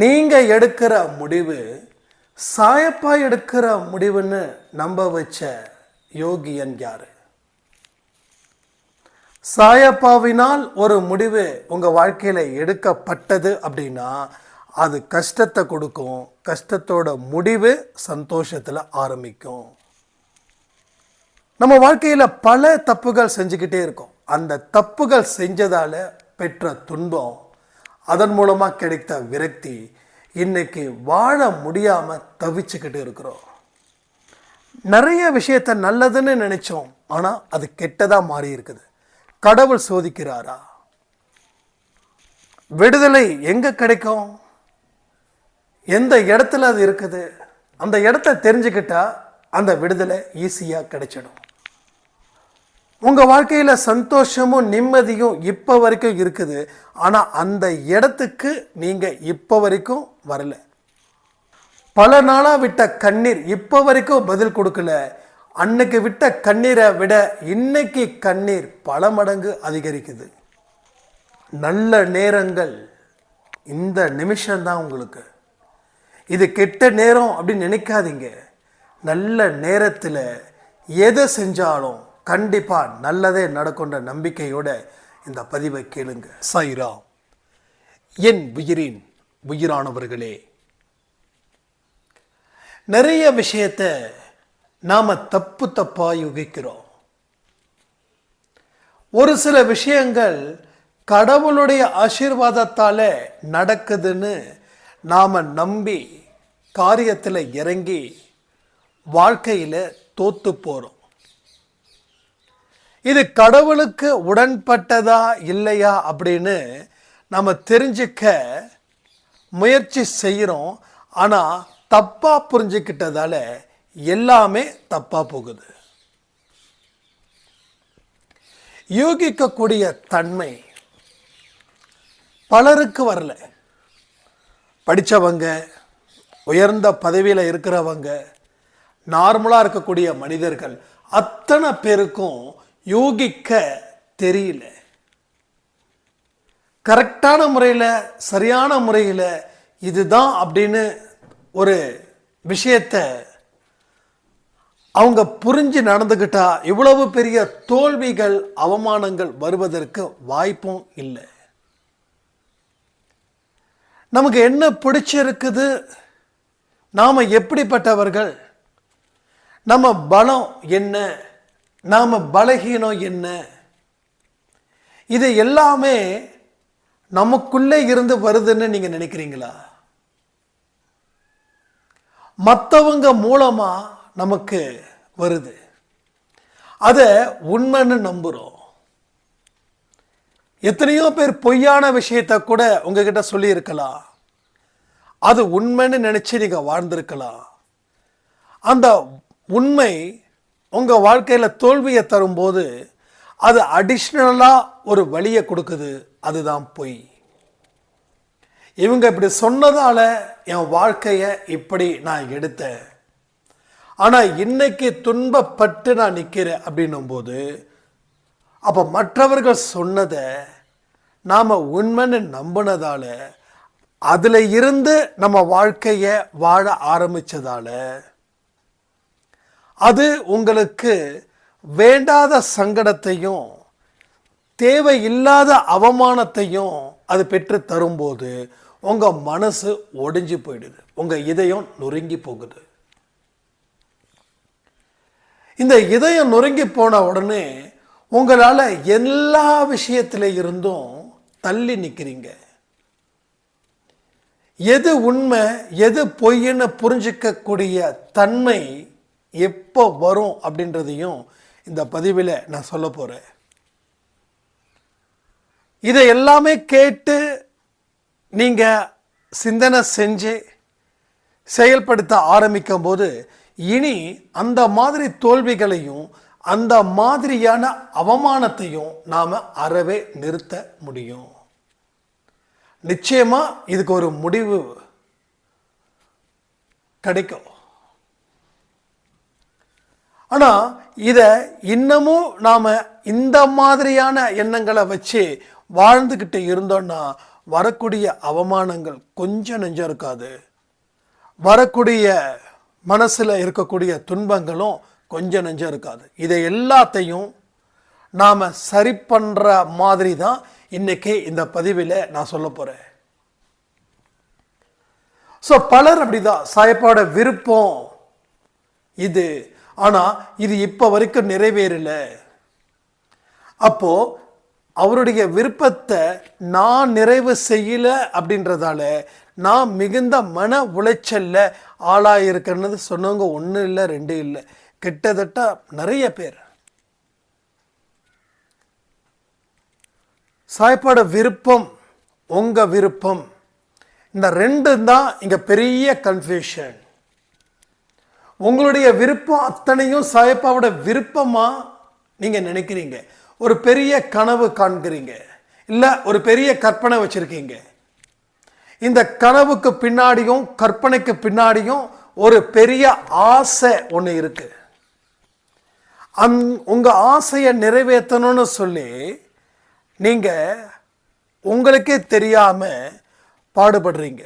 நீங்கள் எடுக்கிற முடிவு சாயப்பா எடுக்கிற முடிவுன்னு நம்ப வச்ச யோகியன் யாரு? சாயப்பாவினால் ஒரு முடிவு உங்கள் வாழ்க்கையில் எடுக்கப்பட்டது அப்படின்னா அது கஷ்டத்தை கொடுக்கும் கஷ்டத்தோட முடிவு சந்தோஷத்தில் ஆரம்பிக்கும். நம்ம வாழ்க்கையில் பல தப்புகள் செஞ்சுக்கிட்டே இருக்கோம். அந்த தப்புகள் செஞ்சதால் பெற்ற துன்பம் அதன் மூலமாக கிடைத்த விரக்தி இன்னைக்கு வாழ முடியாமல் தவிச்சுக்கிட்டு இருக்கிறோம். நிறைய விஷயத்த நல்லதுன்னு நினைச்சோம். ஆனால் அது கெட்டதாக மாறி இருக்குது. கடவுள் சோதிக்கிறாரா? விடுதலை எங்கே கிடைக்கும்? எந்த இடத்துல அது இருக்குது? அந்த இடத்த தெரிஞ்சுக்கிட்டா அந்த விடுதலை ஈஸியாக கிடைச்சிடும். உங்கள் வாழ்க்கையில் சந்தோஷமும் நிம்மதியும் இப்போ வரைக்கும் இருக்குது. ஆனால் அந்த இடத்துக்கு நீங்கள் இப்போ வரைக்கும் வரல. பல நாளாக விட்ட கண்ணீர் இப்போ வரைக்கும் பதில் கொடுக்கல. அன்னைக்கு விட்ட கண்ணீரை விட இன்னைக்கு கண்ணீர் பல மடங்கு அதிகரிக்குது. நல்ல நேரங்கள் இந்த நிமிஷம்தான் உங்களுக்கு. இது கெட்ட நேரம் அப்படின்னு நினைக்காதீங்க. நல்ல நேரத்தில் எதை செஞ்சாலும் கண்டிப்பாக நல்லதே நடக்குன்ற நம்பிக்கையோட இந்த பதிவை கேளுங்க. சைரா என் உயிரின் உயிரானவர்களே நிறைய விஷயத்த நாம் தப்பு தப்பாக யுகிக்கிறோம். ஒரு சில விஷயங்கள் கடவுளுடைய ஆசீர்வாதத்தால் நடக்குதுன்னு நாம் நம்பி காரியத்தில் இறங்கி வாழ்க்கையில் தோத்து போகிறோம் இது கடவுளுக்கு உடன்பட்டதா இல்லையா அப்படின்னு நம்ம தெரிஞ்சுக்க முயற்சி செய்கிறோம். ஆனால் தப்பாக புரிஞ்சுக்கிட்டதால எல்லாமே தப்பாக போகுது. யூகிக்கக்கூடிய தன்மை பலருக்கு வரல. படித்தவங்க உயர்ந்த பதவியில் இருக்கிறவங்க நார்மலாக இருக்கக்கூடிய மனிதர்கள் அத்தனை பேருக்கும் யூகிக்க தெரியல. கரெக்டான முறையில் சரியான முறையில் இதுதான் அப்படின்னு ஒரு விஷயத்த அவங்க புரிஞ்சு நடந்துக்கிட்டா இவ்வளவு பெரிய தோல்விகள் அவமானங்கள் வருவதற்கு வாய்ப்பும் இல்லை. நமக்கு என்ன பிடிச்சிருக்குது? நாம் எப்படிப்பட்டவர்கள்? நம்ம பலம் என்ன? நாம் பலகீனம் என்ன? இது எல்லாமே நமக்குள்ளே இருந்து வருதுன்னு நீங்கள் நினைக்கிறீங்களா? மற்றவங்க மூலமாக நமக்கு வருது. அதை உண்மைன்னு நம்புகிறோம் எத்தனையோ பேர் பொய்யான விஷயத்த கூட உங்ககிட்ட சொல்லியிருக்கலாம். அது உண்மைன்னு நினச்சி நீங்கள் வாழ்ந்திருக்கலாம். அந்த உண்மை உங்கள் வாழ்க்கையில் தோல்வியை தரும்போது அது அடிஷ்னலாக ஒரு வழியை கொடுக்குது. அதுதான் பொய். இவங்க இப்படி சொன்னதால் என் வாழ்க்கையை இப்படி நான் எடுத்தேன். ஆனால் இன்னைக்கு துன்பப்பட்டு நான் நிற்கிறேன் அப்படின்னும் போது அப்போ மற்றவர்கள் சொன்னதை நாம் உண்மைன்னு நம்பினதால் அதில் இருந்து நம்ம வாழ்க்கையை வாழ ஆரம்பித்ததால் அது உங்களுக்கு வேண்டாத சங்கடத்தையும் தேவையில்லாத அவமானத்தையும் அது பெற்று தரும்போது உங்க மனசு ஒடிஞ்சு போயிடுது. உங்க இதயம் நொறுங்கி போகுது. இந்த இதயம் நொறுங்கி போன உடனே உங்களால எல்லா விஷயத்தில இருந்தும் தள்ளி நிக்கிறீங்க. எது உண்மை எது பொய்ன்னு புரிஞ்சிக்கக்கூடிய தன்மை எப்போ வரும் அப்படின்றதையும் இந்த பதிவில் நான் சொல்ல போகிறேன் இதை எல்லாமே கேட்டு நீங்கள் சிந்தனை செஞ்சு செயல்படுத்த ஆரம்பிக்கும் போது இனி அந்த மாதிரி தோல்விகளையும் அந்த மாதிரியான அவமானத்தையும் நாம் அறவே நிறுத்த முடியும். நிச்சயமாக இதுக்கு ஒரு முடிவு கிடைக்கும். ஆனால் இதை இன்னமும் நாம் இந்த மாதிரியான எண்ணங்களை வச்சு வாழ்ந்துக்கிட்டு இருந்தோம்னா வரக்கூடிய அவமானங்கள் கொஞ்சம் நெஞ்சம் இருக்காது. வரக்கூடிய மனசில் இருக்கக்கூடிய துன்பங்களும் கொஞ்சம் நெஞ்சம் இருக்காது. இதை எல்லாத்தையும் நாம் சரி பண்ணுற மாதிரி தான் இன்றைக்கி இந்த பதிவில் நான் சொல்ல போகிறேன் ஸோ பலர் அப்படிதான். சாயப்பாவோட விருப்பம். இது ஆனால் இது இப்போ வரைக்கும் நிறைவேறலை. அப்போ அவருடைய விருப்பத்தை நான் நிறைவு செய்யல அப்படின்றதால நான் மிகுந்த மன உளைச்சலில் ஆளாயிருக்கிறது சொன்னவங்க ஒன்று இல்லை ரெண்டு இல்லை. கிட்டத்தட்ட நிறைய பேர். சாய்ப்பாட விருப்பம் உங்கள் விருப்பம். இந்த ரெண்டு தான் இங்கே பெரிய கன்ஃபியூஷன் உங்களுடைய விருப்பம் அத்தனையும் சாயப்பாவோட விருப்பமாக நீங்கள் நினைக்கிறீங்க? ஒரு பெரிய கனவு காண்கிறீங்க. இல்லை ஒரு பெரிய கற்பனை வச்சுருக்கீங்க. இந்த கனவுக்கு பின்னாடியும் கற்பனைக்கு பின்னாடியும் ஒரு பெரிய ஆசை ஒன்று இருக்கு. அந் உங்கள் ஆசையை நிறைவேற்றணும்னு சொல்லி நீங்கள் உங்களுக்கே தெரியாமல் பாடுபடுறீங்க.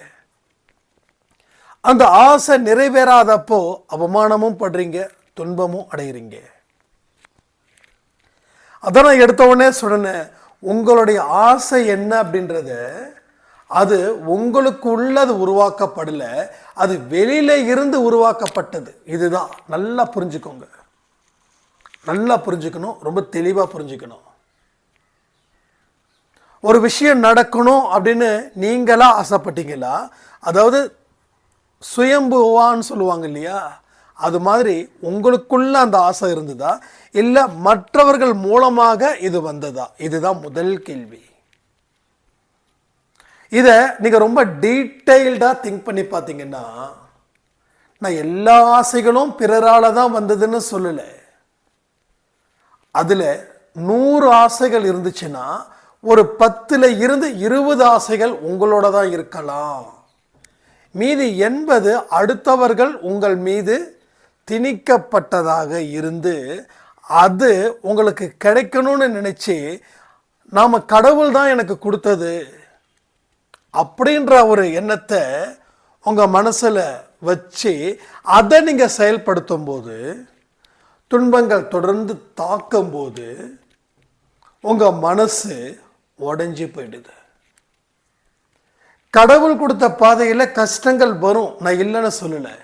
அந்த ஆசை நிறைவேறாதப்போ அவமானமும் படுறீங்க துன்பமும் அடைகிறீங்க அதான் நான் எடுத்த உடனே சொன்னேன் உங்களுடைய ஆசை என்ன அப்படின்றத அது உங்களுக்கு உள்ளது உருவாக்கப்படல அது வெளியில இருந்து உருவாக்கப்பட்டது. இதுதான். நல்லா புரிஞ்சுக்கோங்க. நல்லா புரிஞ்சுக்கணும். ரொம்ப தெளிவாக புரிஞ்சுக்கணும். ஒரு விஷயம் நடக்கணும் அப்படின்னு நீங்களா ஆசைப்பட்டீங்களா? அதாவது சுயம்புவான்னு சொல்லுவாங்க இல்லையா? அது மாதிரி உங்களுக்குள்ள அந்த ஆசை இருந்ததா? இல்லை மற்றவர்கள் மூலமாக இது வந்ததா? இதுதான் முதல் கேள்வி. இதை நீங்கள் ரொம்ப டீட்டெயில்டாக திங்க் பண்ணி பார்த்தீங்கன்னா நான் எல்லா ஆசைகளும் பிறரால தான் வந்ததுன்னு சொல்லலை. அதில் நூறு ஆசைகள் இருந்துச்சுன்னா ஒரு பத்தில் இருந்து இருபது ஆசைகள் உங்களோட தான் இருக்கலாம். மீதி எண்பது அடுத்தவர்கள் உங்கள் மீது திணிக்கப்பட்டதாக இருந்து அது உங்களுக்கு கிடைக்கணும்னு நினச்சி நாம் கடவுள் தான் எனக்கு கொடுத்தது அப்படின்ற ஒரு எண்ணத்தை உங்கள் மனசில் வச்சு அதை நீங்கள் செயல்படுத்தும் போது துன்பங்கள் தொடர்ந்து தாக்கும் போது உங்கள் மனசு உடஞ்சி போயிடுது. கடவுள் கொடுத்த பாதையில் கஷ்டங்கள் வரும். நான் இல்லைன்னு சொல்லலை.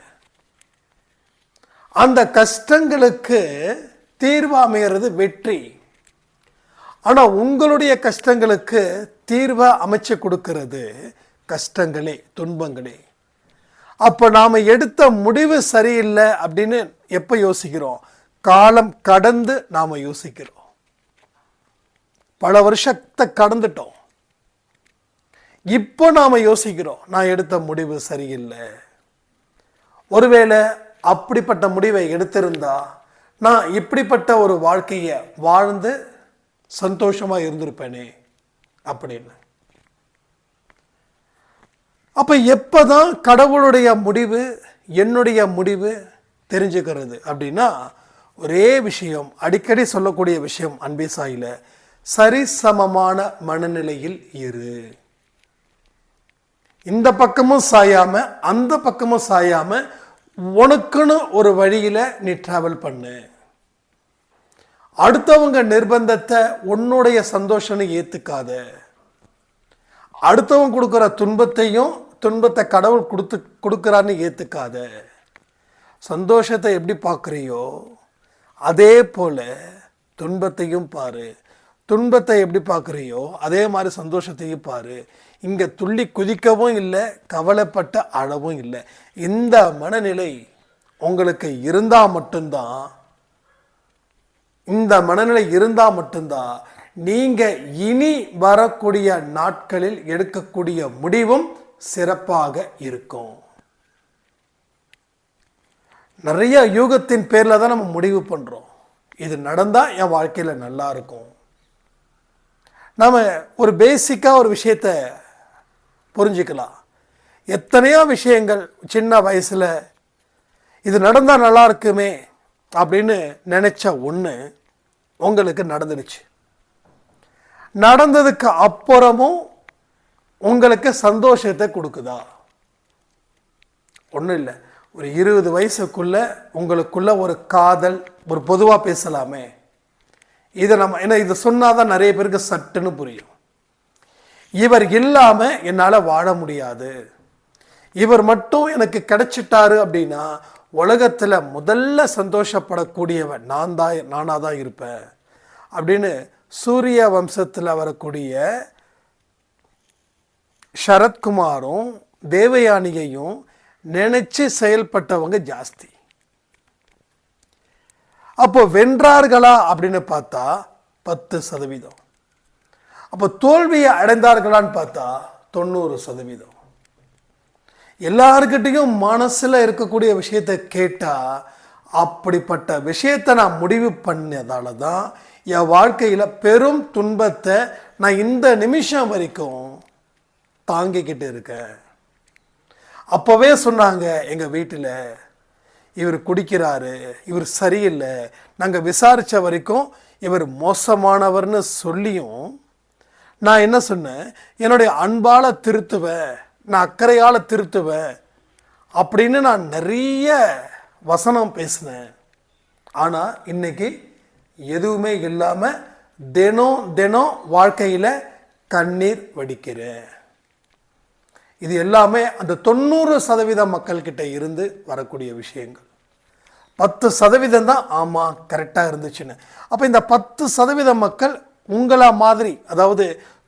அந்த கஷ்டங்களுக்கு தீர்வு அமைகிறது வெற்றி. ஆனால் உங்களுடைய கஷ்டங்களுக்கு தீர்வை அமைச்சு கொடுக்கிறது கஷ்டங்களே துன்பங்களே. அப்போ நாம் எடுத்த முடிவு சரியில்லை அப்படின்னு எப்போ யோசிக்கிறோம்? காலம் கடந்து நாம் யோசிக்கிறோம். பல வருஷத்தை கடந்துட்டோம். இப்போ நாம் யோசிக்கிறோம் நான் எடுத்த முடிவு சரியில்லை. ஒருவேளை அப்படிப்பட்ட முடிவை எடுத்திருந்தா நான் இப்படிப்பட்ட ஒரு வாழ்க்கையை வாழ்ந்து சந்தோஷமாக இருந்திருப்பேனே அப்படின்னு. அப்போ எப்போ தான் கடவுளுடைய முடிவு என்னுடைய முடிவு தெரிஞ்சுக்கிறது அப்படின்னா ஒரே விஷயம் அடிக்கடி சொல்லக்கூடிய விஷயம் அன்பே சாயில சரிசமமான மனநிலையில் இரு. இந்த பக்கமும் சாயாம அந்த பக்கமும் சாயாம உனக்குன்னு ஒரு வழியில நீ டிராவல் பண்ணு. அடுத்தவங்க நிர்பந்தத்தை உன்னுடைய சந்தோஷம்னு ஏத்துக்காத. அடுத்தவங்க கொடுக்குற துன்பத்தையும் துன்பத்தை கடவுள் கொடுத்து கொடுக்குறான்னு ஏத்துக்காத. சந்தோஷத்தை எப்படி பார்க்குறியோ அதே போல துன்பத்தையும் பாரு. துன்பத்தை எப்படி பார்க்குறியோ அதே மாதிரி சந்தோஷத்தையும் பாரு. இங்கே துள்ளி குதிக்கவும் இல்லை கவலைப்பட்ட அழவும் இல்லை. இந்த மனநிலை உங்களுக்கு இருந்தால் மட்டும்தான் இந்த மனநிலை இருந்தால் மட்டும்தான் நீங்கள் இனி வரக்கூடிய நாட்களில் எடுக்கக்கூடிய முடிவும் சிறப்பாக இருக்கும். நிறைய யூகத்தின் பேரில் தான் நம்ம முடிவு பண்ணுறோம் இது நடந்தால் என் வாழ்க்கையில் நல்லா இருக்கும். நம்ம ஒரு பேசிக்காக ஒரு விஷயத்த புரிஞ்சுக்கலாம். எத்தனையோ விஷயங்கள் சின்ன வயசுல இது நடந்தால் நல்லா இருக்குமே அப்படின்னு நினச்ச ஒன்று உங்களுக்கு நடந்துடுச்சு. நடந்ததுக்கு அப்புறமும் உங்களுக்கு சந்தோஷத்தை கொடுக்குதா? ஒன்றும் இல்லை. ஒரு இருபது வயசுக்குள்ள உங்களுக்குள்ள ஒரு காதல் ஒரு பொதுவாக பேசலாமே. இதை நம்ம ஏன்னா இதை சொன்னாதான் நிறைய பேருக்கு சட்டுன்னு புரியும். இவர் இல்லாமல் என்னால் வாழ முடியாது. இவர் மட்டும் எனக்கு கிடைச்சிட்டாரு அப்படின்னா உலகத்தில் முதல்ல சந்தோஷப்படக்கூடியவன் நான் தான் நானாக தான் இருப்பேன். அப்படின்னு சூரிய வம்சத்தில் வரக்கூடிய சரத்குமாரும் தேவயானியையும் நினைச்சு செயல்பட்டவங்க ஜாஸ்தி. அப்போ வென்றார்களா அப்படின்னு பார்த்தா பத்து சதவீதம். அப்போ தோல்வியை அடைந்தார்களான்னு பார்த்தா தொண்ணூறு சதவீதம். எல்லாருக்கிட்டையும் மனசில் இருக்கக்கூடிய விஷயத்தை கேட்டால் அப்படிப்பட்ட விஷயத்தை நான் முடிவு பண்ணதால தான் என் வாழ்க்கையில் பெரும் துன்பத்தை நான் இந்த நிமிஷம் வரைக்கும் தாங்கிக்கிட்டு இருக்கேன். அப்போவே சொன்னாங்க எங்கள் வீட்டில் இவர் குடிக்கிறாரு இவர் சரியில்லை. நாங்கள் விசாரித்த வரைக்கும் இவர் மோசமானவர்னு சொல்லியும் நான் என்ன சொன்னேன்? என்னுடைய அன்பால் திருத்துவேன் நான் அக்கறையால் திருத்துவேன் அப்படின்னு நான் நிறைய வசனம் பேசினேன். ஆனால் இன்னைக்கு எதுவுமே இல்லாமல் தினம் தினம் வாழ்க்கையில் கண்ணீர் வடிக்கிறேன். இது எல்லாமே அந்த தொண்ணூறு சதவீத மக்கள்கிட்ட இருந்து வரக்கூடிய விஷயங்கள். பத்து சதவீதம் தான் ஆமாம் கரெக்டாக இருந்துச்சுன்னு. அப்போ இந்த பத்து சதவீத மக்கள் உங்களா மாதிரி அதாவது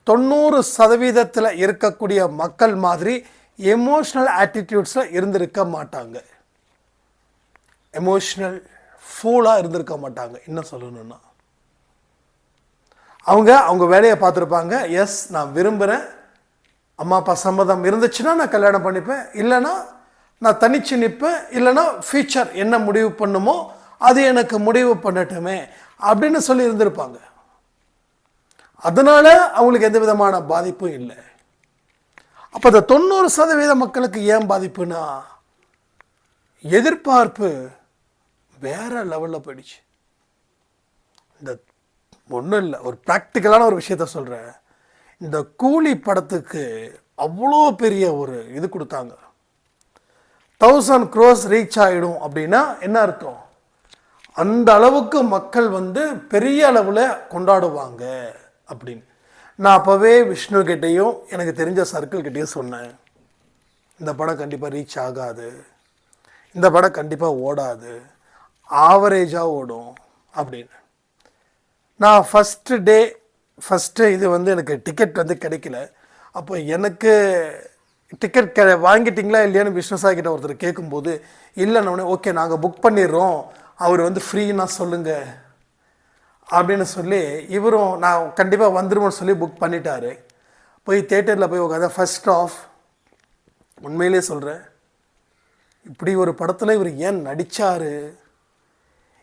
தொண்ணூறு சதவீதத்தில் இருக்கக்கூடிய மக்கள் மாதிரி எமோஷ்னல் ஆட்டிடியூட்ஸில் இருந்திருக்க மாட்டாங்க. எமோஷ்னல் ஃபூலாக இருந்திருக்க மாட்டாங்க. என்ன சொல்லணும்னா? அவங்க அவங்க வேலையை பார்த்துருப்பாங்க. எஸ் நான் விரும்புகிறேன் அம்மா அப்பா சம்மதம் இருந்துச்சுன்னா நான் கல்யாணம் பண்ணிப்பேன். இல்லைன்னா நான் தனிச்சு நிற்பேன் இல்லைன்னா ஃபியூச்சர் என்ன முடிவு பண்ணுமோ அது எனக்கு முடிவு பண்ணட்டுமே அப்படின்னு சொல்லி இருந்திருப்பாங்க. அதனால் அவங்களுக்கு எந்த விதமான பாதிப்பும் இல்லை. அப்போ இந்த தொண்ணூறு சதவீத மக்களுக்கு ஏன் பாதிப்புனா எதிர்பார்ப்பு வேற லெவலில் போயிடுச்சு. இந்த ஒன்றும் இல்லை ஒரு ப்ராக்டிக்கலான ஒரு விஷயத்த சொல்கிறேன் இந்த கூலி படத்துக்கு அவ்வளோ பெரிய ஒரு இது கொடுத்தாங்க. தௌசண்ட் க்ரோஸ் ரீச் ஆகிடும் அப்படின்னா என்ன அர்த்தம்? அந்த அளவுக்கு மக்கள் வந்து பெரிய அளவில் கொண்டாடுவாங்க. அப்படின்னு. நான் அப்போவே விஷ்ணுக்கிட்டேயும் எனக்கு தெரிஞ்ச சர்க்கிள் கிட்டேயும் சொன்னேன். இந்த படம் கண்டிப்பாக ரீச் ஆகாது. இந்த படம் கண்டிப்பாக ஓடாது. ஆவரேஜாக ஓடும் அப்படின்னு. நான் ஃபஸ்ட்டு டே ஃபஸ்ட்டு இது வந்து எனக்கு டிக்கெட் வந்து கிடைக்கல. அப்போ எனக்கு டிக்கெட் கெ வாங்கிட்டிங்களா இல்லையான்னு விஷ்ணு கிட்ட ஒருத்தர் கேட்கும்போது இல்லைன்னு ஓகே நாங்கள் புக் பண்ணிடுறோம். அவர் வந்து ஃப்ரீன்னா சொல்லுங்கள் அப்படின்னு சொல்லி இவரும் நான் கண்டிப்பாக வந்துருவோம்னு சொல்லி புக் பண்ணிட்டாரு. போய் தேட்டரில் போய் உட்காந்து ஃபஸ்ட் ஆஃப் உண்மையிலே சொல்கிறேன் இப்படி ஒரு படத்தில் இவர் ஏன் நடித்தார்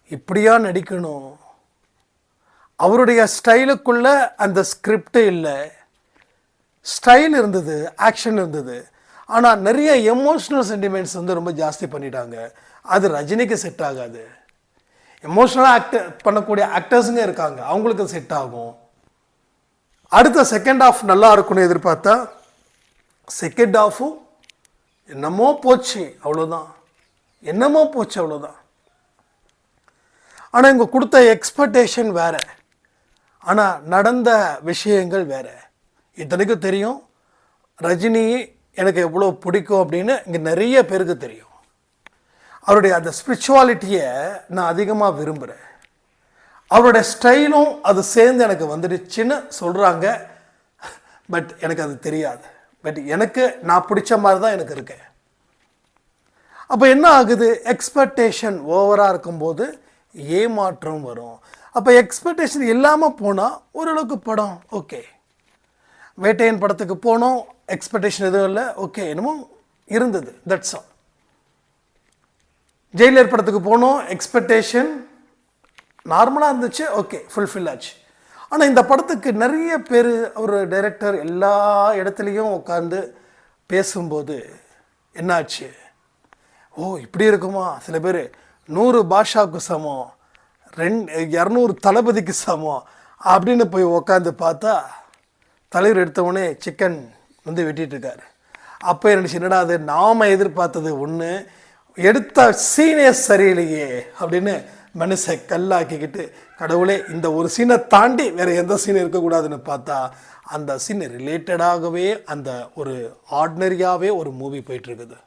இப்படியா நடிக்கணும்? அவருடைய ஸ்டைலுக்குள்ள அந்த ஸ்கிரிப்டு இல்லை. ஸ்டைல் இருந்தது ஆக்ஷன் இருந்தது. ஆனால் நிறைய எமோஷ்னல் சென்டிமெண்ட்ஸ் வந்து ரொம்ப ஜாஸ்தி பண்ணிட்டாங்க. அது ரஜினிக்கு செட் ஆகாது. எமோஷ்னலாக ஆக்ட் பண்ணக்கூடிய ஆக்டர்ஸுங்க இருக்காங்க. அவங்களுக்கு செட் ஆகும். அடுத்த செகண்ட் ஆஃப் நல்லா இருக்கும்னு எதிர்பார்த்தா செகண்ட் ஆஃபும் என்னமோ போச்சு அவ்வளோதான் என்னமோ போச்சு அவ்வளோதான் ஆனால் இங்கே கொடுத்த எக்ஸ்பெக்டேஷன் வேறு. ஆனால் நடந்த விஷயங்கள் வேற. இத்தனைக்கும் தெரியும் ரஜினி எனக்கு எவ்வளோ பிடிக்கும் அப்படின்னு இங்கே நிறைய பேருக்கு தெரியும். அவருடைய அந்த ஸ்பிரிச்சுவாலிட்டியை நான் அதிகமாக விரும்புகிறேன் அவருடைய ஸ்டைலும் அது சேர்ந்து எனக்கு வந்துடுச்சுன்னு சொல்கிறாங்க பட் எனக்கு அது தெரியாது. பட் எனக்கு நான் பிடிச்ச மாதிரி தான் எனக்கு இருக்கேன். அப்போ என்ன ஆகுது? எக்ஸ்பெக்டேஷன் ஓவராக இருக்கும்போது ஏமாற்றம் வரும். அப்போ எக்ஸ்பெக்டேஷன் இல்லாமல் போனால் ஓரளவுக்கு படம் ஓகே வேட்டையன் படத்துக்கு போனோம் எக்ஸ்பெக்டேஷன் எதுவும் இல்லை ஓகே என்னமோ இருந்தது தட்ஸ் ஆல் ஜெயிலர் படத்துக்கு போனோம் எக்ஸ்பெக்டேஷன் நார்மலாக இருந்துச்சு ஓகே ஃபுல்ஃபில் ஆச்சு. ஆனால் இந்த படத்துக்கு நிறைய பேர் ஒரு டைரக்டர் எல்லா இடத்துலையும் உட்காந்து பேசும்போது என்னாச்சு? ஓ இப்படி இருக்குமா? சில பேர் நூறு பாஷாவுக்கு சமம் ரெண்டு இரநூறு தளபதிக்கு சமம் அப்படின்னு போய் உக்காந்து பார்த்தா தலைவர் எடுத்தவொடனே சிக்கன் வந்து வெட்டிகிட்ருக்காரு அப்போ என்ன என்னடா அது நாம் எதிர்பார்த்தது ஒன்று எடுத்த சீனே சரியில்லையே அப்படின்னு மனுஷை கல்லாக்கிக்கிட்டு கடவுளே இந்த ஒரு சீனை தாண்டி வேறு எந்த சீன் இருக்கக்கூடாதுன்னு பார்த்தா அந்த சீன் ரிலேட்டடாகவே அந்த ஒரு ஆர்டினரியாகவே ஒரு மூவி போயிட்டு இருக்குது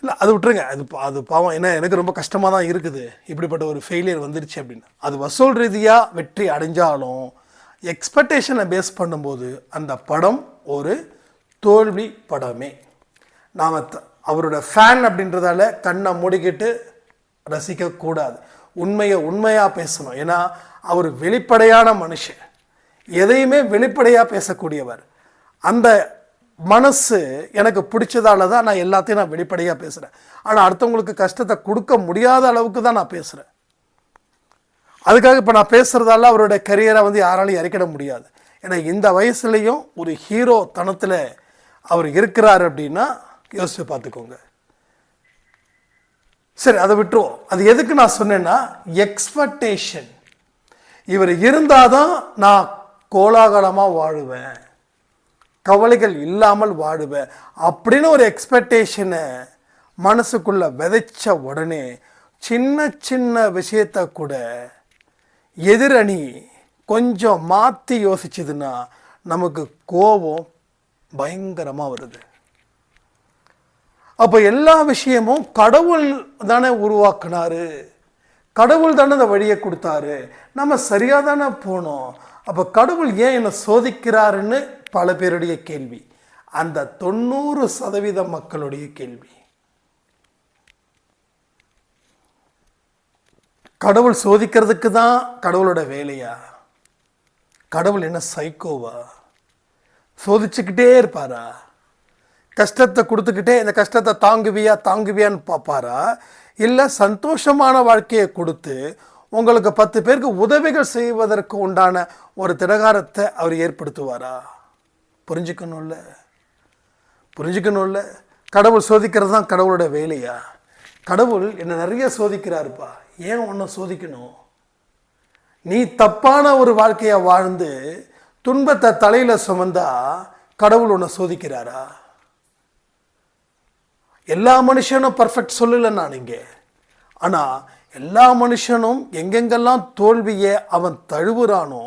இல்லை அது விட்டுருங்க. அது பா- அது பாவம். ஏன்னா எனக்கு ரொம்ப கஷ்டமாக தான் இருக்குது. இப்படிப்பட்ட ஒரு ஃபெயிலியர் வந்துருச்சு அப்படின்னு. அது வசூல் ரீதியாக வெற்றி அடைஞ்சாலும் எக்ஸ்பெக்டேஷனை பேஸ் பண்ணும்போது அந்த படம் ஒரு தோல்வி படமே. நாம் அவரோட ஃபேன் அப்படின்றதால கண்ணை மூடிக்கிட்டு ரசிக்கக்கூடாது. உண்மையை உண்மையாக பேசணும். ஏன்னா அவர் வெளிப்படையான மனுஷன். எதையுமே வெளிப்படையாக பேசக்கூடியவர். அந்த மனசு எனக்கு பிடிச்சதால தான் நான் எல்லாத்தையும் நான் வெளிப்படையாக பேசுகிறேன் ஆனால் அடுத்தவங்களுக்கு கஷ்டத்தை கொடுக்க முடியாத அளவுக்கு தான் நான் பேசுகிறேன் அதுக்காக இப்போ நான் பேசுகிறதால அவருடைய கரியரை வந்து யாராலையும் இறக்கிட முடியாது. ஏன்னா இந்த வயசுலேயும் ஒரு ஹீரோ தனத்தில் அவர் இருக்கிறார் அப்படின்னா யோசிச்சு பார்த்துக்கோங்க. சரி அதை விட்டுருவோம். அது எதுக்கு நான் சொன்னேன்னா எக்ஸ்பெக்டேஷன் இவர் இருந்தாதான் நான் கோலாகலமாக வாழுவேன். கவலைகள் இல்லாமல் வாழுவேன் அப்படின்னு ஒரு எக்ஸ்பெக்டேஷனை மனசுக்குள்ளே விதைச்ச உடனே சின்ன சின்ன விஷயத்த கூட எதிரணி கொஞ்சம் மாற்றி யோசிச்சதுன்னா நமக்கு கோபம் பயங்கரமாக வருது. அப்போ எல்லா விஷயமும் கடவுள் தானே உருவாக்குனாரு. கடவுள் தானே அந்த வழியை கொடுத்தாரு. நம்ம சரியாக தானே போனோம். அப்போ கடவுள் ஏன் என்னை சோதிக்கிறாருன்னு பல பேருடைய கேள்வி. அந்த தொண்ணூறு சதவீத மக்களுடைய கேள்வி. கடவுள் சோதிக்கிறதுக்கு தான் கடவுளோட வேலையா? கடவுள் என்ன சைக்கோவா சோதிச்சுக்கிட்டே இருப்பாரா? கஷ்டத்தை கொடுத்துக்கிட்டே இந்த கஷ்டத்தை தாங்குவியா தாங்குவியான்னு பார்ப்பாரா இல்லை சந்தோஷமான வாழ்க்கையை கொடுத்து உங்களுக்கு பத்து பேருக்கு உதவிகள் செய்வதற்கு உண்டான ஒரு திடகாரத்தை அவர் ஏற்படுத்துவாரா? புரிஞ்சுக்கணும்ல. புரிஞ்சுக்கணும்ல. கடவுள் சோதிக்கிறது தான் கடவுளோட வேலையா? கடவுள் என்னை நிறைய சோதிக்கிறாருப்பா. ஏன் ஒன்று சோதிக்கணும்? நீ தப்பான ஒரு வாழ்க்கையை வாழ்ந்து துன்பத்தை தலையில் சுமந்தா கடவுள் உன்னை சோதிக்கிறாரா? எல்லா மனுஷனும் பர்ஃபெக்ட் சொல்லலை நான் இங்கே. ஆனால் எல்லா மனுஷனும் எங்கெங்கெல்லாம் தோல்வியை அவன் தழுவுறானோ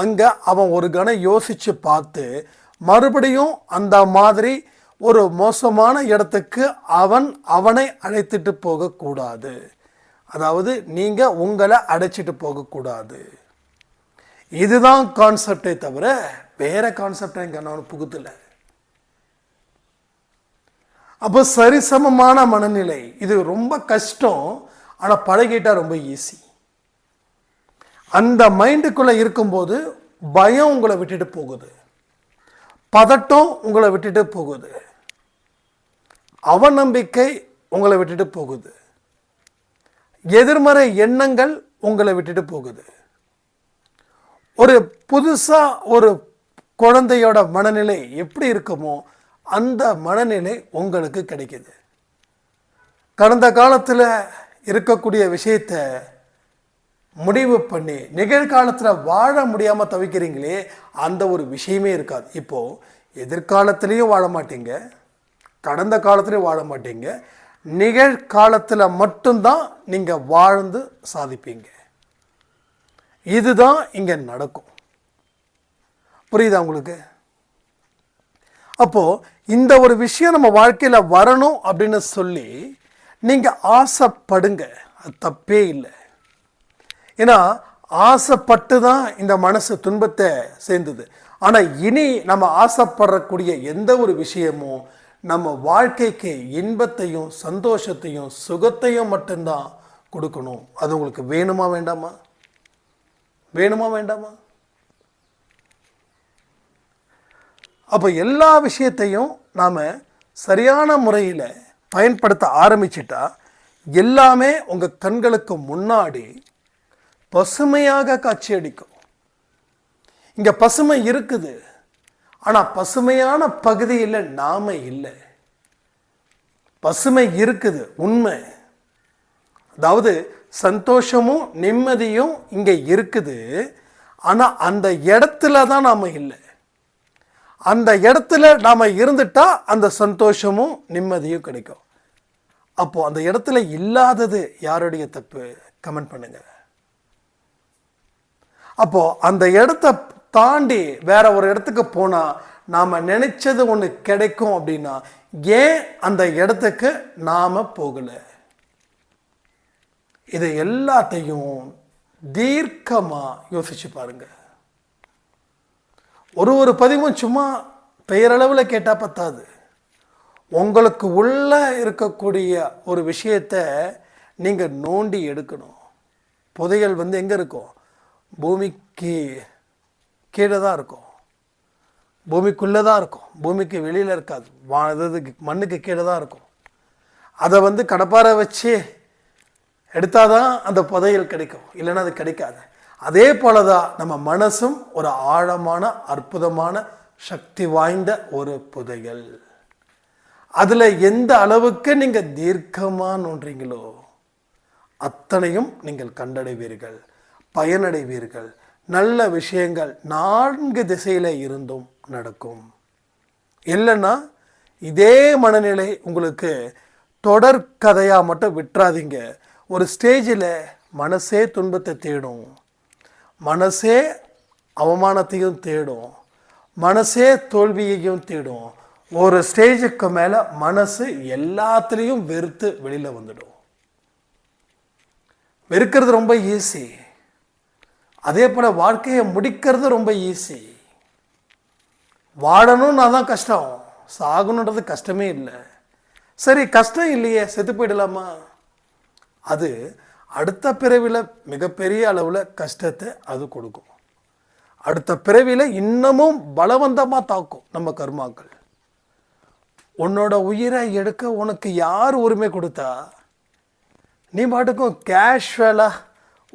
அங்கே அவன் ஒரு கணம் யோசித்து பார்த்து மறுபடியும் அந்த மாதிரி ஒரு மோசமான இடத்துக்கு அவன் அவனை அழைத்துட்டு போகக்கூடாது. அதாவது நீங்கள் உங்களை அடைச்சிட்டு போகக்கூடாது. இதுதான் கான்செப்டே தவிர வேறு கான்செப்டை இங்க நான் புகுத்தலை. அப்போ சரிசமமான மனநிலை. இது ரொம்ப கஷ்டம் ஆனால் பழகிட்டால் ரொம்ப ஈஸி அந்த மைண்டுக்குள்ளே இருக்கும்போது பயம் உங்களை விட்டுட்டு போகுது. பதட்டம் உங்களை விட்டுட்டு போகுது. அவநம்பிக்கை உங்களை விட்டுட்டு போகுது. எதிர்மறை எண்ணங்கள் உங்களை விட்டுட்டு போகுது. ஒரு புதுசாக ஒரு குழந்தையோட மனநிலை எப்படி இருக்குமோ அந்த மனநிலை உங்களுக்கு கிடைக்குது. கடந்த காலத்தில் இருக்கக்கூடிய விஷயத்த முடிவு பண்ணி நிகழ்காலத்தில் வாழ முடியாமல் தவிக்கிறீங்களே அந்த ஒரு விஷயமே இருக்காது. இப்போது எதிர்காலத்திலையும் வாழ மாட்டீங்க. கடந்த காலத்துலேயும் வாழ மாட்டீங்க. நிகழ்காலத்தில் மட்டும்தான் நீங்கள் வாழ்ந்து சாதிப்பீங்க. இதுதான் இங்கே நடக்கும். புரியுதா உங்களுக்கு? அப்போது இந்த ஒரு விஷயம் நம்ம வாழ்க்கையில் வரணும் அப்படின்னு சொல்லி நீங்கள் ஆசைப்படுங்க. அது தப்பே இல்லை. ஏன்னா ஆசைப்பட்டு தான் இந்த மனசு துன்பத்தை சேர்ந்தது. ஆனால் இனி நம்ம ஆசைப்படக்கூடிய எந்த ஒரு விஷயமும் நம்ம வாழ்க்கைக்கு இன்பத்தையும் சந்தோஷத்தையும் சுகத்தையும் மட்டும்தான் கொடுக்கணும். அது உங்களுக்கு வேணுமா வேண்டாமா? வேணுமா வேண்டாமா? அப்போ எல்லா விஷயத்தையும் நாம் சரியான முறையில் பயன்படுத்த ஆரம்பிச்சிட்டா எல்லாமே உங்கள் கண்களுக்கு முன்னாடி பசுமையாக காட்சி அடிக்கும் இங்கே பசுமை இருக்குது. ஆனால் பசுமையான பகுதியில் நாம இல்லை. பசுமை இருக்குது உண்மை. அதாவது சந்தோஷமும் நிம்மதியும் இங்கே இருக்குது. ஆனால் அந்த இடத்துல தான் நாம் இல்லை. அந்த இடத்துல நாம் இருந்துட்டால் அந்த சந்தோஷமும் நிம்மதியும் கிடைக்கும். அப்போது அந்த இடத்துல இல்லாதது யாருடைய தப்பு? கமெண்ட் பண்ணுங்க. அப்போது அந்த இடத்த தாண்டி வேற ஒரு இடத்துக்கு போனால் நாம் நினச்சது ஒன்று கிடைக்கும் அப்படின்னா ஏன் அந்த இடத்துக்கு நாம் போகலை? இதை எல்லாத்தையும் தீர்க்கமாக யோசிச்சு பாருங்கள் ஒரு ஒரு பதிவும் சும்மா பெயரளவில் கேட்டால் பத்தாது. உங்களுக்கு உள்ளே இருக்கக்கூடிய ஒரு விஷயத்தை நீங்கள் நோண்டி எடுக்கணும். புதையல் வந்து எங்கே இருக்கும்? பூமிக்கு கீழே தான் இருக்கும். பூமிக்குள்ளே தான் இருக்கும். பூமிக்கு வெளியில் இருக்காது. வா இது மண்ணுக்கு கீழே தான் இருக்கும். அதை வந்து கடப்பாரை வச்சு எடுத்தாதான் அந்த புதையல் கிடைக்கும். இல்லைன்னா அது கிடைக்காது. அதே போல தான் நம்ம மனசும் ஒரு ஆழமான அற்புதமான சக்தி வாய்ந்த ஒரு புதையல். அதில் எந்த அளவுக்கு நீங்கள் தீர்க்கமாக நோன்றீங்களோ அத்தனையும் நீங்கள் கண்டடைவீர்கள் பயனடைவீர்கள். நல்ல விஷயங்கள் நான்கு திசையில் இருந்தும் நடக்கும். இல்லைன்னா இதே மனநிலை உங்களுக்கு தொடர் கதையாக மட்டும் விட்டுறாதீங்க. ஒரு ஸ்டேஜில் மனசே துன்பத்தை தேடும். மனசே அவமானத்தையும் தேடும் மனசே தோல்வியையும் தேடும். ஒரு ஸ்டேஜுக்கு மேலே மனசு எல்லாத்துலேயும் வெறுத்து வெளியில் வந்துடும். வெறுக்கிறது ரொம்ப ஈஸி அதே போல் வாழ்க்கையை முடிக்கிறது ரொம்ப ஈஸி வாழணும்னா தான் கஷ்டம். சாகணுன்றது கஷ்டமே இல்லை. சரி கஷ்டம் இல்லையே செத்து போயிடலாமா? அது அடுத்த பிறவியில் மிகப்பெரிய அளவில் கஷ்டத்தை அது கொடுக்கும். அடுத்த பிறவியில் இன்னமும் பலவந்தமாக தாக்கும் நம்ம கர்மாக்கள். உன்னோட உயிரை எடுக்க உனக்கு யார் உரிமை கொடுத்தா நீ பாட்டுக்கும் கேஷுவலாக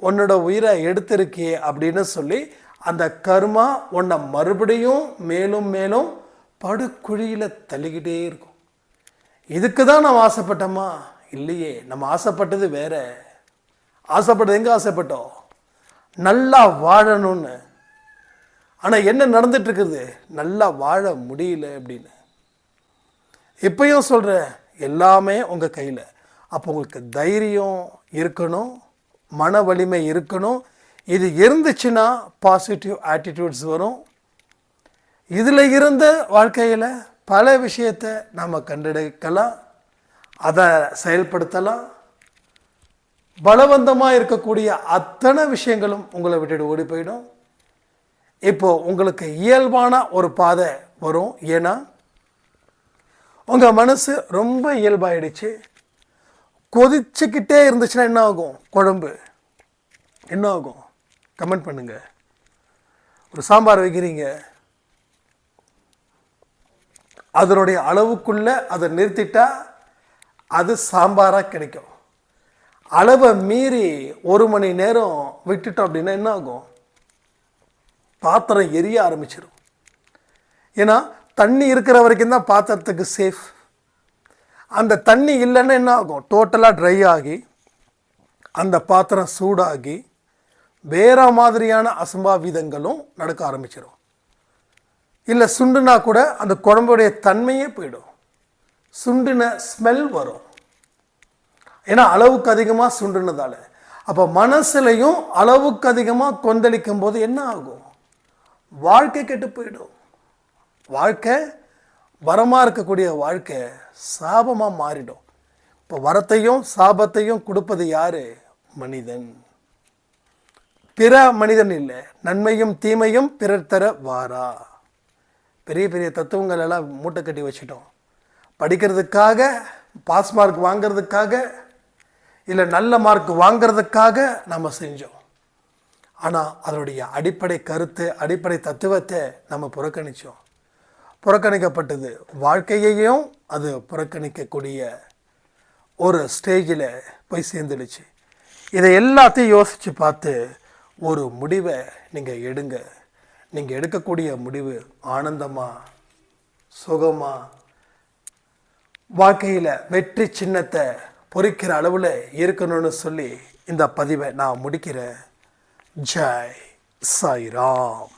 உன்னோட உயிரை எடுத்திருக்கியே அப்படின்னு சொல்லி அந்த கர்மா உன்னை மறுபடியும் மேலும் மேலும் படுக்குழியில் தள்ளிக்கிட்டே இருக்கும். இதுக்கு தான் நாம் ஆசைப்பட்டோமா? இல்லையே. நம்ம ஆசைப்பட்டது வேறு. ஆசைப்பட்டது எங்கே ஆசைப்பட்டோம்? நல்லா வாழணும்னு. ஆனால் என்ன நடந்துட்டுருக்குது? நல்லா வாழ முடியல அப்படின்னு. இப்பயும் சொல்கிறேன் எல்லாமே உங்கள் கையில். அப்போ உங்களுக்கு தைரியம் இருக்கணும் மன வலிமை இருக்கணும். இது இருந்துச்சுன்னா பாசிட்டிவ் ஆட்டிடியூட்ஸ் வரும். இதில் இருந்த வாழ்க்கையில் பல விஷயத்தை நாம் கண்டெடுக்கலாம். அதை செயல்படுத்தலாம். பலவந்தமாக இருக்கக்கூடிய அத்தனை விஷயங்களும் உங்களை விட்டுட்டு ஓடி போயிடும். இப்போ உங்களுக்கு இயல்பான ஒரு பாதை வரும். ஏன்னா உங்கள் மனசு ரொம்ப இயல்பாயிடுச்சு. கொதிச்சுக்கிட்டே இருந்துச்சுன்னா என்ன ஆகும்? குழம்பு. என்ன ஆகும்? கமெண்ட் பண்ணுங்க. ஒரு சாம்பார் வைக்கிறீங்க. அதனுடைய அளவுக்குள்ள அதை நிறுத்திட்டா அது சாம்பாராக கிடைக்கும். அளவை மீறி ஒரு மணி நேரம் விட்டுட்டோம் அப்படின்னா என்ன ஆகும்? பாத்திரம் எரிய ஆரம்பிச்சிடும் ஏன்னா தண்ணி இருக்கிற வரைக்கும் தான் பாத்திரத்துக்கு சேஃப் அந்த தண்ணி இல்லைன்னா என்ன ஆகும்? டோட்டலாக ட்ரை ஆகி அந்த பாத்திரம் சூடாகி வேற மாதிரியான அசம்பாவிதங்களும் நடக்க ஆரம்பிச்சிடும் இல்லை சுண்டுனா கூட அந்த குழம்புடைய தன்மையே போயிடும். சுண்டுன ஸ்மெல் வரும். ஏன்னா அளவுக்கு அதிகமாக சுண்டுனதால். அப்போ மனசுலையும் அளவுக்கு அதிகமாக கொந்தளிக்கும் போது என்ன ஆகும்? வாழ்க்கை கெட்டு போயிடும். வாழ்க்கை வரமாக இருக்கக்கூடிய வாழ்க்கை சாபமாக மாறிடும். இப்போ வரத்தையும் சாபத்தையும் கொடுப்பது யார்? மனிதன். பிற மனிதன் இல்லை நன்மையும் தீமையும் பிறர் தர வாரா. பெரிய பெரிய தத்துவங்கள் எல்லாம் மூட்டை கட்டி வச்சிட்டோம். படிக்கிறதுக்காக பாஸ் மார்க் வாங்கிறதுக்காக இல்லை நல்ல மார்க் வாங்கிறதுக்காக நம்ம செஞ்சோம். ஆனால் அதனுடைய அடிப்படை கருத்து அடிப்படை தத்துவத்தை நம்ம புறக்கணித்தோம் புறக்கணிக்கப்பட்டது வாழ்க்கையையும் அது புறக்கணிக்கக்கூடிய ஒரு ஸ்டேஜில் போய் சேர்ந்துடுச்சு. இதை எல்லாத்தையும் யோசித்து பார்த்து ஒரு முடிவை நீங்கள் எடுங்க. நீங்கள் எடுக்கக்கூடிய முடிவு ஆனந்தமாக சுகமாக வாழ்க்கையில் வெற்றி சின்னத்தை பொறிக்கிற அளவில் இருக்கணும்னு சொல்லி இந்த பதிவை நான் முடிக்கிறேன். ஜெய் சாய்ராம்.